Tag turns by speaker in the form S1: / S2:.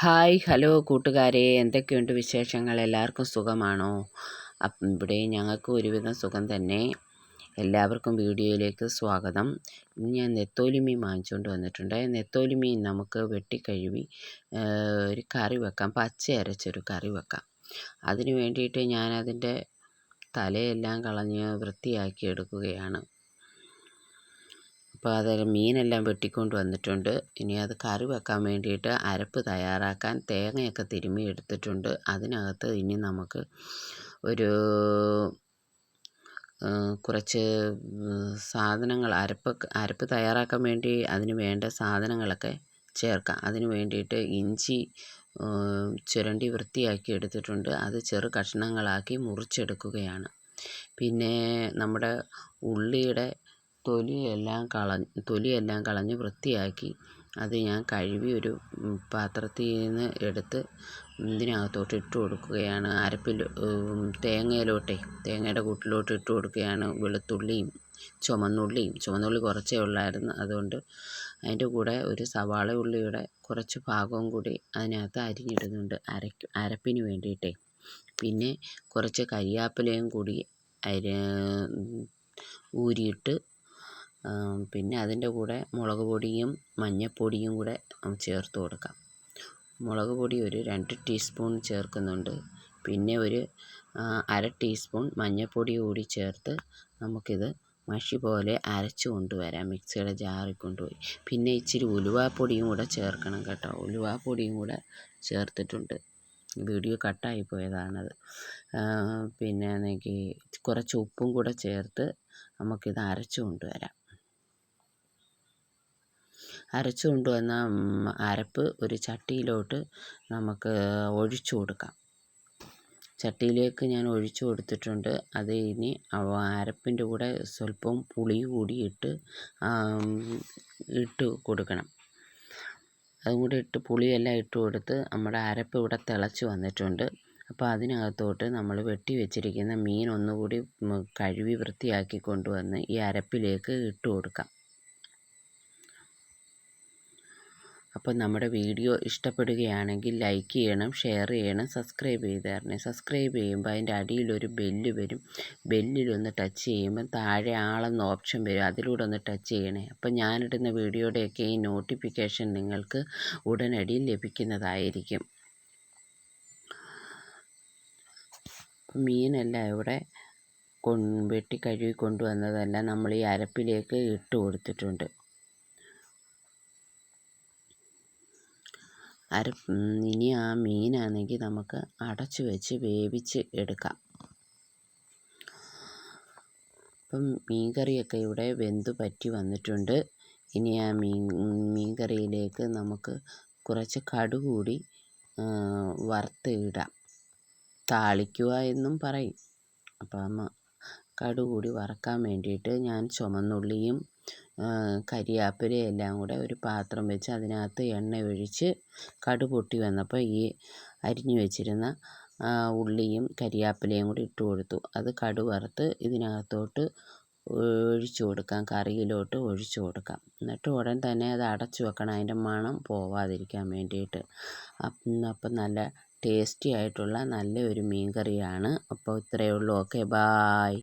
S1: Hi hello കൂട്ടുകാരെ. എന്തൊക്കെയുണ്ട് വിശേഷങ്ങൾ? എല്ലാവർക്കും സുഖമാണോ? ഇവിടെ ഞങ്ങൾക്ക് ഒരുവിധം സുഖം തന്നെ. എല്ലാവർക്കും വീഡിയോയിലേക്ക് സ്വാഗതം. ഇന്ന് ഞാൻ നെത്തോലി മീൻ വാങ്ങിച്ചുകൊണ്ട് വന്നിട്ടുണ്ട്. നെത്തോലി മീൻ നമുക്ക് വെട്ടിക്കഴുകി ഒരു കറി വെക്കാം. പച്ച അരച്ചൊരു കറി വെക്കാം. അതിന് വേണ്ടിയിട്ട് ഞാനതിന്റെ തലയെല്ലാം കളഞ്ഞ് വൃത്തിയാക്കി എടുക്കുകയാണ്. അപ്പോൾ അതിൽ മീനെല്ലാം വെട്ടിക്കൊണ്ട് വന്നിട്ടുണ്ട്. ഇനി അത് കറി വെക്കാൻ വേണ്ടിയിട്ട് അരപ്പ് തയ്യാറാക്കാൻ തേങ്ങയൊക്കെ തിരുമ്മി എടുത്തിട്ടുണ്ട്. അതിനകത്ത് ഇനി നമുക്ക് ഒരു കുറച്ച് സാധനങ്ങൾ അരപ്പ് അരപ്പ് തയ്യാറാക്കാൻ വേണ്ടി അതിന് വേണ്ട സാധനങ്ങളൊക്കെ ചേർക്കാം. അതിന് വേണ്ടിയിട്ട് ഇഞ്ചി ചുരണ്ടി വൃത്തിയാക്കി എടുത്തിട്ടുണ്ട്. അത് ചെറു കഷ്ണങ്ങളാക്കി മുറിച്ചെടുക്കുകയാണ്. പിന്നെ നമ്മുടെ ഉള്ളിയുടെ തൊലിയെല്ലാം കളഞ്ഞ് തൊലിയെല്ലാം കളഞ്ഞ് വൃത്തിയാക്കി അത് ഞാൻ കഴുകി ഒരു പാത്രത്തിൽ നിന്ന് എടുത്ത് ഇതിനകത്തോട്ട് ഇട്ട് കൊടുക്കുകയാണ്. അരപ്പിൽ തേങ്ങയിലോട്ടേ തേങ്ങയുടെ കൂട്ടിലോട്ട് ഇട്ട് കൊടുക്കുകയാണ്. വെളുത്തുള്ളിയും ചുമന്നുള്ളിയും ചുമന്നുള്ളി കുറച്ചേ ഉള്ളായിരുന്നു. അതുകൊണ്ട് അതിന്റെ കൂടെ ഒരു സവാള ഉള്ളിയുടെ കുറച്ച് ഭാഗവും കൂടി അതിനകത്ത് അരിഞ്ഞിടുന്നുണ്ട് അരക്ക് അരപ്പിന് വേണ്ടിയിട്ടേ. പിന്നെ കുറച്ച് കരിയാപ്പിലയും കൂടി അരി ഊരിയിട്ട് പിന്നെ അതിന്റെ കൂടെ മുളക് പൊടിയും മഞ്ഞൾപ്പൊടിയും കൂടെ ചേർത്ത് കൊടുക്കാം. മുളക് പൊടി ഒരു രണ്ട് ടീസ്പൂൺ ചേർക്കുന്നുണ്ട്. പിന്നെ ഒരു അര ടീസ്പൂൺ മഞ്ഞൾപ്പൊടി കൂടി ചേർത്ത് നമുക്കിത് മഷി പോലെ അരച്ച് കൊണ്ടുവരാം. മിക്സിയുടെ ജാറിൽ കൊണ്ടുപോയി. പിന്നെ ഇച്ചിരി ഉലുവാപ്പൊടിയും കൂടെ ചേർക്കണം കേട്ടോ. ഉലുവാപ്പൊടിയും കൂടെ ചേർത്തിട്ടുണ്ട്. വീഡിയോ കട്ടായി പോയതാണത്. പിന്നെ എനിക്ക് കുറച്ച് ഉപ്പും കൂടെ ചേർത്ത് നമുക്കിത് അരച്ച് കൊണ്ടുവരാം. അരച്ചു കൊണ്ടുവന്ന അരപ്പ് ഒരു ചട്ടിയിലോട്ട് നമുക്ക് ഒഴിച്ചു കൊടുക്കാം. ചട്ടിയിലേക്ക് ഞാൻ ഒഴിച്ചു കൊടുത്തിട്ടുണ്ട്. അത് ഇനി അരപ്പിന്റെ കൂടെ സ്വല്പം പുളി കൂടി ഇട്ട് ഇട്ട് കൊടുക്കണം. അതും കൂടി ഇട്ട് പുളിയെല്ലാം ഇട്ട് കൊടുത്ത് നമ്മുടെ അരപ്പ് ഇവിടെ തിളച്ച് വന്നിട്ടുണ്ട്. അപ്പോൾ അതിനകത്തോട്ട് നമ്മൾ വെട്ടി വെച്ചിരിക്കുന്ന മീൻ ഒന്നുകൂടി കഴുകി വൃത്തിയാക്കി കൊണ്ടുവന്ന് ഈ അരപ്പിലേക്ക് ഇട്ട് കൊടുക്കാം. അപ്പോൾ നമ്മുടെ വീഡിയോ ഇഷ്ടപ്പെടുകയാണെങ്കിൽ ലൈക്ക് ചെയ്യണം ഷെയർ ചെയ്യണം സബ്സ്ക്രൈബ് ചെയ്ത് തരണേ. സബ്സ്ക്രൈബ് ചെയ്യുമ്പോൾ അതിന്റെ അടിയിലൊരു ബെല്ല് വരും. ബെല്ലിലൊന്ന് ടച്ച് ചെയ്യുമ്പോൾ താഴെ ആളെന്ന ഓപ്ഷൻ വരും. അതിലൂടെ ഒന്ന് ടച്ച് ചെയ്യണേ. അപ്പോൾ ഞാനിടുന്ന വീഡിയോയുടെയൊക്കെ ഈ നോട്ടിഫിക്കേഷൻ നിങ്ങൾക്ക് ഉടനടി ലഭിക്കുന്നതായിരിക്കും. മീനെല്ലാം ഇവിടെ വെട്ടി കഴുകി കൊണ്ടുവന്നതല്ല നമ്മൾ ഈ അരപ്പിലേക്ക് ഇട്ട് കൊടുത്തിട്ടുണ്ട്. അര ഇനി ആ മീനാണെങ്കിൽ നമുക്ക് അടച്ചു വെച്ച് വേവിച്ച് എടുക്കാം. അപ്പം മീൻ കറിയൊക്കെ ഇവിടെ വെന്ത് പറ്റി വന്നിട്ടുണ്ട്. ഇനി ആ മീൻ മീൻ കറിയിലേക്ക് നമുക്ക് കുറച്ച് കടു കൂടി വറുത്ത് ഇടാം താളിക്കുക എന്നും പറയും. അപ്പം കടുക് കൂടി വറക്കാൻ വേണ്ടിയിട്ട് ഞാൻ ചുമന്നുള്ളിയും കരിയാപ്പിലയും എല്ലാം കൂടെ ഒരു പാത്രം വെച്ച് അതിനകത്ത് എണ്ണ ഒഴിച്ച് കടു പൊട്ടി വന്നപ്പോൾ ഈ അരിഞ്ഞു വെച്ചിരുന്ന ഉള്ളിയും കരിയാപ്പിലയും കൂടി ഇട്ട് കൊടുത്തു. അത് കടു വറുത്ത് ഇതിനകത്തോട്ട് ഒഴിച്ചു കൊടുക്കാം കറിയിലോട്ട് ഒഴിച്ചു കൊടുക്കാം. എന്നിട്ട് ഉടൻ തന്നെ അത് അടച്ചു വെക്കണം അതിന്റെ മണം പോവാതിരിക്കാൻ വേണ്ടിയിട്ട്. അപ്പം നല്ല ടേസ്റ്റി ആയിട്ടുള്ള നല്ല ഒരു മീൻ കറിയാണ് അപ്പോൾ ഇത്രയേ ഉള്ളൂ. Okay bye.